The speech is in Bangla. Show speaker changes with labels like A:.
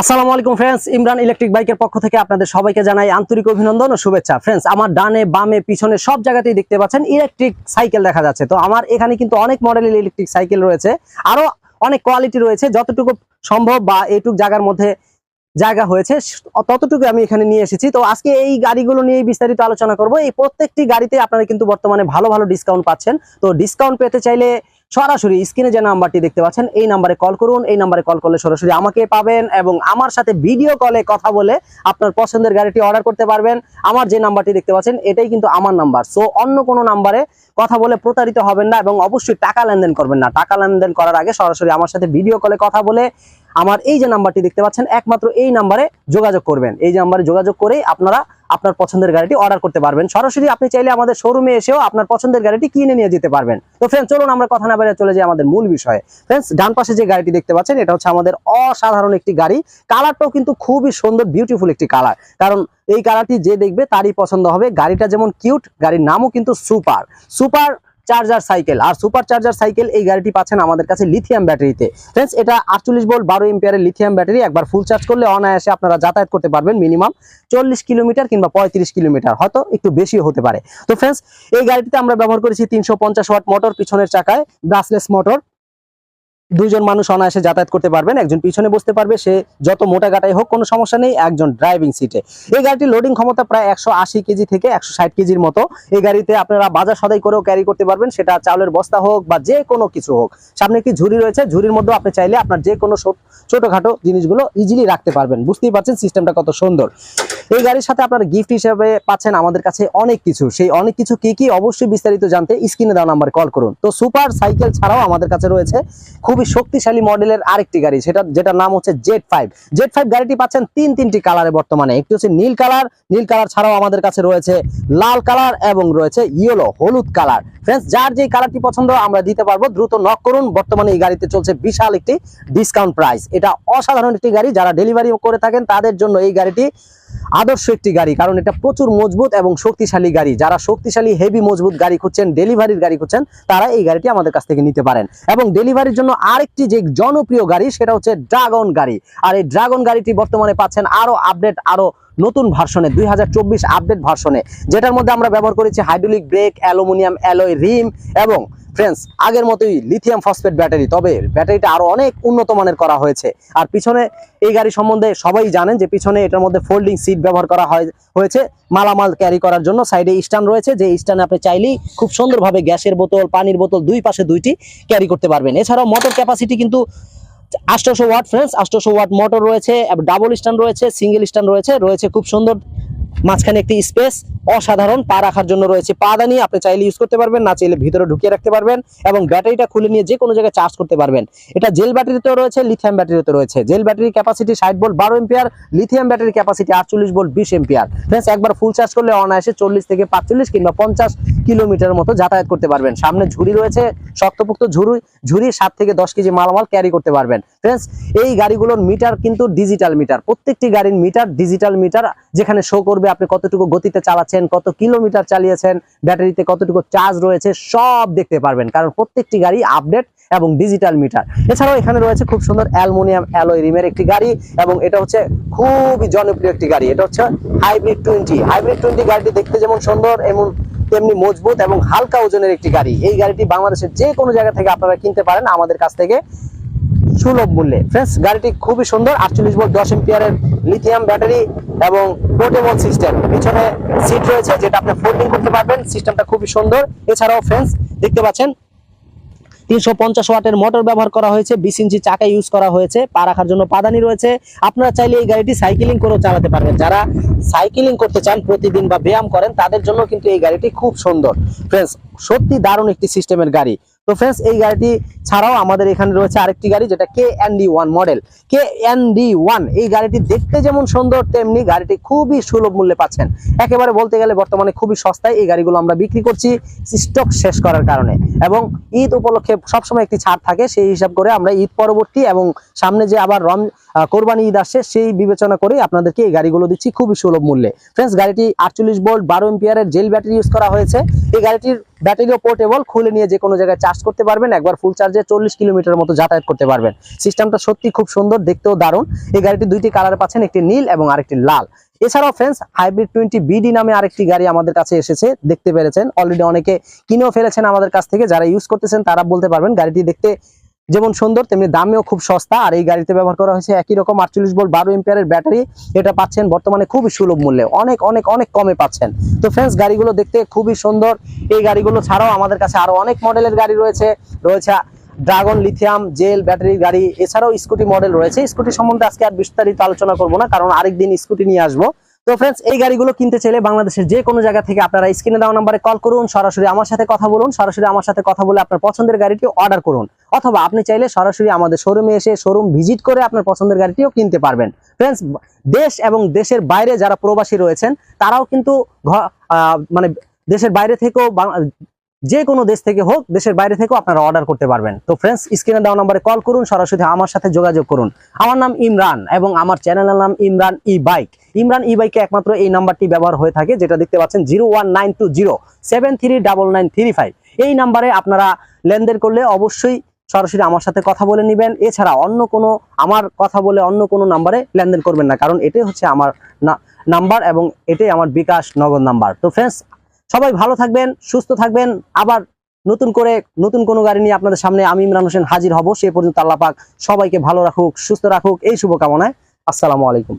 A: আসসালামু আলাইকুম ফ্রেন্ডস ইমরান ইলেকট্রিক বাইকের পক্ষ থেকে আপনাদের সবাইকে জানাই আন্তরিক অভিনন্দন ও শুভেচ্ছা। ফ্রেন্ডস আমার ডানে, বামে, পিছনে সব জায়গাতেই দেখতে পাচ্ছেন ইলেকট্রিক সাইকেল দেখা যাচ্ছে। তো আমার এখানে কিন্তু অনেক মডেলের ইলেকট্রিক সাইকেল রয়েছে। আরও অনেক কোয়ালিটি রয়েছে, যতটুকু সম্ভব বা এইটুক জায়গার মধ্যে জায়গা হয়েছে, ততটুকু আমি এখানে নিয়ে এসেছি। তো আজকে এই গাড়িগুলো নিয়ে বিস্তারিত আলোচনা করব। এই প্রত্যেকটি গাড়িতে আপনারা কিন্তু বর্তমানে ভালো ভালো ডিসকাউন্ট পাচ্ছেন। তো ডিসকাউন্ট পেতে চাইলে সরাসরি স্ক্রিনে যে নাম্বারটি দেখতে পাচ্ছেন, এই নাম্বারে কল করুন। এই নাম্বারে কল করলে সরাসরি আমাকে পাবেন এবং আমার সাথে ভিডিও কলে কথা বলে আপনার পছন্দের গাড়িটি অর্ডার করতে পারবেন। আমার যে নাম্বারটি দেখতে পাচ্ছেন, এটাই কিন্তু আমার নাম্বার। সো, অন্য কোনো নাম্বারে কথা বলে প্রতারিত হবেন না এবং অবশ্যই টাকা লেনদেন করবেন না। টাকা লেনদেন করার আগে সরাসরি আমার সাথে ভিডিও কলে কথা বলে আমার এই যে নাম্বারটি দেখতে পাচ্ছেন, একমাত্র এই নাম্বারে যোগাযোগ করবেন। এই যে নাম্বারে যোগাযোগ করেই আপনারা আপনার পছন্দের গাড়িটি অর্ডার করতে পারবেন। সরাসরি আপনি চাইলে আমাদের শোরুমে এসেও আপনার পছন্দের গাড়িটি কিনে নিয়ে যেতে পারবেন। তো ফ্রেন্ড চলুন আমরা কথা না বেরিয়ে চলে যাই আমাদের মূল বিষয়ে। ফ্রেন্ডস ডান পাশে যে গাড়িটি দেখতে পাচ্ছেন, এটা হচ্ছে আমাদের অসাধারণ একটি গাড়ি। কালারটাও কিন্তু খুবই সুন্দর বিউটিফুল একটি কালার কারণ এই কালারটি যে দেখবে, তারই পছন্দ হবে। গাড়িটা যেমন কিউট গাড়ির নামও কিন্তু সুপার সুপার চার্জার সাইকেল আর সুপার চার্জার সাইকেল এই গাড়িটি পাচ্ছেন আমাদের কাছে লিথিয়াম ব্যাটারিতে ফ্রেন্ডস এটা আটচল্লিশ বল বারো এম্পিয়ারের লিথিয়াম ব্যাটারি একবার ফুল চার্জ করলে অনায়াসে আপনারা যাতায়াত করতে পারবেন মিনিমাম চল্লিশ কিলোমিটার কিংবা পঁয়ত্রিশ কিলোমিটার, হয়তো একটু বেশি হতে পারে। তো ফ্রেন্ডস এই গাড়িটিতে আমরা ব্যবহার করেছি তিনশো পঞ্চাশ ওয়াট মোটর পিছনের চাকায় ব্রাসলেস মোটর দুইজন মানুষ অনায়াসে যাতায়াত করতে পারবেন, একজন পিছনে বসতে পারবে, সে যত মোটা গাটাই হোক, কোনো সমস্যা নেই, একজন ড্রাইভিং সিটে এই গাড়িটির লোডিং ক্ষমতা প্রায় একশো আশি কেজি থেকে একশো ষাট কেজির মতো। এই গাড়িতে আপনারা বাজার সদাই করেও ক্যারি করতে পারবেন, সেটা চাউলের বস্তা হোক বা যে কোনো কিছু হোক। সামনে একটি ঝুড়ি রয়েছে, ঝুড়ির মধ্যে আপনি চাইলে আপনার যে কোনো ছোটখাটো জিনিসগুলো ইজিলি রাখতে পারবেন। বুঝতেই পারছেন সিস্টেমটা কত সুন্দর। এই গাড়ির সাথে আপনারা গিফট হিসেবে পাচ্ছেন আমাদের কাছে অনেক কিছু। সেই অনেক কিছু কি কি, অবশ্যই বিস্তারিত জানতে স্ক্রিনে দেওয়া নাম্বারে কল করুন। তো সুপার সাইকেল ছাড়াও আমাদের কাছে রয়েছে খুবই শক্তিশালী মডেলের আরেকটি গাড়ি, সেটা, যেটার নাম হচ্ছে জেড ফাইভ জেড ফাইভ গাড়িটি পাচ্ছেন তিন তিনটি কালারে বর্তমানে। একটি হচ্ছে নীল কালার নীল কালার ছাড়াও আমাদের কাছে রয়েছে লাল কালার এবং রয়েছে ইয়েলো হলুদ কালার ফ্রেন্ডস যার যে কালারটি পছন্দ, আমরা দিতে পারব। দ্রুত নক করুন। বর্তমানে এই গাড়িতে চলছে বিশাল একটি ডিসকাউন্ট প্রাইস এটা অসাধারণ একটি গাড়ি, যারা ডেলিভারি করে থাকেন, তাদের জন্য এই গাড়িটি আদর্শ একটি গাড়ি, কারণ এটা প্রচুর মজবুত এবং শক্তিশালী গাড়ি। যারা শক্তিশালী হেভি মজবুত গাড়ি খুঁজছেন ডেলিভারির গাড়ি খুঁজছেন, তারা এই গাড়িটি আমাদের কাছ থেকে নিতে পারেন। এবং ডেলিভারির জন্য আরেকটি যে জনপ্রিয় গাড়ি, সেটা হচ্ছে ড্রাগন গাড়ি। আর এই ড্রাগন গাড়িটি বর্তমানে পাচ্ছেন আরও আপডেট আরও নতুন ভার্সনে দুই হাজার চব্বিশ আপডেট ভার্সনে যেটার মধ্যে আমরা ব্যবহার করেছি hydraulic brake aluminium alloy rim এবং ফ্রেন্ডস আগের মতোই লিথিয়াম ফসফেট ব্যাটারি তবে ব্যাটারিটা আরও অনেক উন্নত মানের করা হয়েছে। আর পিছনে এই গাড়ি সম্বন্ধে সবাই জানেন যে পিছনে এটার মধ্যে ফোল্ডিং সিট ব্যবহার করা হয়, হয়েছে। মালামাল ক্যারি করার জন্য সাইডে স্ট্যান্ড রয়েছে, যে স্ট্যান্ডে আপনি চাইলেই খুব সুন্দরভাবে গ্যাসের বোতল, পানির বোতল দুই পাশে দুইটি ক্যারি করতে পারবেন। এছাড়াও মোটর ক্যাপাসিটি কিন্তু আষ্টশো ওয়াট ফ্রেন্ডস আষ্টশো ওয়াট মোটর রয়েছে ডাবল স্ট্যান্ড রয়েছে সিঙ্গেল স্ট্যান্ড রয়েছে রয়েছে খুব সুন্দর মাঝখানে একটি স্পেস অসাধারণ পা রাখার জন্য রয়েছে। পা দানি আপনি চাইলে ইউজ করতে পারবেন, না চাইলে ভিতরে ঢুকিয়ে রাখতে পারবেন এবং ব্যাটারিটা খুলে নিয়ে যে কোনো জায়গায় চার্জ করতে পারবেন। এটা জেল ব্যাটারিতেও রয়েছে লিথিয়াম ব্যাটারিতে রয়েছে। জেল ব্যাটারি ক্যাপাসিটি ষাট বোল্ট বারো এম্পিয়ার লিথিয়াম ব্যাটারি ক্যাপাসিটি আটচল্লিশ বোল্ট বিশ এম্পিয়ার ফ্রেন্ডস একবার ফুল চার্জ করলে অনায়াসে চল্লিশ থেকে পাঁচচল্লিশ কিংবা পঞ্চাশ কিলোমিটার মতো যাতায়াত করতে পারবেন। সামনে ঝুড়ি রয়েছে, শক্তপোক্ত ঝুড়ি ঝুড়ি সাত থেকে দশ কেজি মালামাল ক্যারি করতে পারবেন। ফ্রেন্ডস এই গাড়িগুলোর মিটার কিন্তু ডিজিটাল মিটার প্রত্যেকটি গাড়ির মিটার ডিজিটাল মিটার যেখানে শো করবে আপনি কতটুকু গতিতে চালাচ্ছেন, কত কিলোমিটার চালিয়েছেন, ব্যাটারিতে কতটুকু চার্জ রয়েছে, সব দেখতে পারবেন। কারণ প্রত্যেকটি গাড়ি আপডেট এবং ডিজিটাল মিটার এছাড়াও এখানে রয়েছে খুব সুন্দর অ্যালুমিনিয়াম অ্যালয় রিমের একটি গাড়ি এবং এটা হচ্ছে খুবই জনপ্রিয় একটি গাড়ি। এটা হচ্ছে হাইব্রিড টোয়েন্টি হাইব্রিড টোয়েন্টি গাড়িটি দেখতে যেমন সুন্দর, এমন তেমনি মজবুত এবং হালকা ওজনের একটি গাড়ি। এই গাড়িটি বাংলাদেশের যে কোনো জায়গা থেকে আপনারা কিনতে পারেন আমাদের কাছ থেকে সুলভ মূল্যে। ফ্রেন্ডস, গাড়িটি খুবই সুন্দর, আটচল্লিশ ভোল্ট দশ এম্পিয়ারের লিথিয়াম ব্যাটারি এবং পোর্টেবল সিস্টেম পিছনে সিট রয়েছে, যেটা আপনি ফোল্ডিং করতে পারবেন সিস্টেমটা খুবই সুন্দর। এছাড়াও, ফ্রেন্ডস, দেখতে পাচ্ছেন তিনশো পঞ্চাশ ওয়াটের মোটর ব্যবহার করা হয়েছে, বিশ ইঞ্চি চাকা ইউজ করা হয়েছে, পা রাখার জন্য পাদানি রয়েছে। আপনারা চাইলে এই গাড়িটি সাইকেলিং করেও চালাতে পারবেন। যারা সাইকেলিং করতে চান, প্রতিদিন বা ব্যায়াম করেন, তাদের জন্য কিন্তু এই গাড়িটি খুব সুন্দর। ফ্রেন্ডস সত্যি দারুণ একটি সিস্টেমের গাড়ি। তো ফ্রেন্ডস এই গাড়িটি ছাড়াও আমাদের এখানে রয়েছে আরেকটি গাড়ি, যেটা K D one model K D one এই গাড়িটি দেখতে যেমন সুন্দর, তেমনি গাড়িটি খুবই সুলভ মূল্যে পাচ্ছেন। একেবারে বলতে গেলে বর্তমানে খুবই সস্তায় এই গাড়িগুলো আমরা বিক্রি করছি স্টক শেষ করার কারণে। এবং ঈদ উপলক্ষে সবসময় একটি ছাড় থাকে, সেই হিসাব করে আমরা ঈদ পরবর্তী এবং সামনে যে আবার রম কোরবানি ঈদ আসছে, সেই বিবেচনা করে আপনাদেরকে এই গাড়িগুলো দিচ্ছি খুবই সুলভ মূল্যে। ফ্রেন্ডস গাড়িটি আটচল্লিশ বোল্ট বারো এম্পিয়ারের জেল ব্যাটারি ইউজ করা হয়েছে। এই গাড়িটির ব্যাটারিও পোর্টেবল খুলে নিয়ে যে কোনো জায়গায় চার্জ করতে পারবেন। একবার ফুল চার্জে চল্লিশ কিলোমিটার মতো যাতায়াত করতে পারবেন। সিস্টেমটা সত্যি খুব সুন্দর, দেখতেও দারুণ। এই গাড়িটি দুইটি কালার পাচ্ছেন, একটি নীল এবং আরেকটি লাল। এছাড়াও ফ্রেন্ডস হাইব্রিড টোয়েন্টি বিডি নামে আরেকটি গাড়ি আমাদের কাছে এসেছে, দেখতে পেরেছেন। অলরেডি অনেকে কিনেও ফেলেছেন আমাদের কাছ থেকে, যারা ইউজ করতেছেন, তারা বলতে পারবেন, গাড়িটি দেখতে যেমন সুন্দর, তেমনি দামেও খুব সস্তা। আর এই গাড়িতে ব্যবহার করা হয়েছে একই রকম আটচল্লিশ ভোল্ট বারো এম্পিয়ারের ব্যাটারি এটা পাচ্ছেন বর্তমানে খুবই সুলভ মূল্যে। অনেক অনেক অনেক কমে পাচ্ছেন। তো ফ্রেন্ডস গাড়িগুলো দেখতে খুবই সুন্দর। এই গাড়িগুলো ছাড়াও আমাদের কাছে আরও অনেক মডেলের গাড়ি রয়েছে। রয়েছে ড্রাগন লিথিয়াম জেল ব্যাটারি গাড়ি। এছাড়াও স্কুটি মডেল রয়েছে। স্কুটি সম্বন্ধে আজকে আর বিস্তারিত আলোচনা করব না, কারণ আরেকদিন স্কুটি নিয়ে আসব। তো ফ্রেন্ডস এই গাড়িগুলো কিনতে চাইলে বাংলাদেশের যে কোনো জায়গা থেকে আপনারা স্ক্রিনে দেওয়া নাম্বারে কল করুন, সরাসরি আমার সাথে কথা বলুন, সরাসরি আমার সাথে কথা বলে আপনার পছন্দের গাড়িটি অর্ডার করুন। অথবা আপনি চাইলে সরাসরি আমাদের শোরুমে এসে শোরুম ভিজিট করে আপনার পছন্দের গাড়িটিও কিনতে পারবেন। ফ্রেন্ডস দেশ এবং দেশের বাইরে যারা প্রবাসী রয়েছেন, তারাও কিন্তু মানে দেশের বাইরে থেকেও যে কোনো দেশ থেকে হোক, দেশের বাইরে থেকেও আপনারা অর্ডার করতে পারবেন। তো ফ্রেন্ডস স্ক্রিনে দেওয়া নাম্বারে কল করুন, সরাসরি আমার সাথে যোগাযোগ করুন। আমার নাম ইমরান এবং আমার চ্যানেলের নাম Imran E bike Imran E বাইকে একমাত্র এই নাম্বারটি ব্যবহার হয়ে থাকে, যেটা দেখতে পাচ্ছেন zero one nine two zero seven three double nine three five এই নাম্বারে আপনারা লেনদেন করলে অবশ্যই সরাসরি আমার সাথে কথা বলে নেবেন। এছাড়া অন্য কোনো, আমার কথা বলে অন্য কোনো নাম্বারে লেনদেন করবেন না, কারণ এটাই হচ্ছে আমার নাম্বার এবং এটাই আমার বিকাশ নগদ নাম্বার তো ফ্রেন্ডস সবাই ভালো থাকবেন, সুস্থ থাকবেন। আবার নতুন করে নতুন কোনো গাড়ি নিয়ে আপনাদের সামনে আমি ইমরান হোসেন হাজির হব। সে পর্যন্ত আল্লাহ পাক সবাইকে ভালো রাখুক, সুস্থ রাখুক। এই শুভকামনায় আসসালামু আলাইকুম।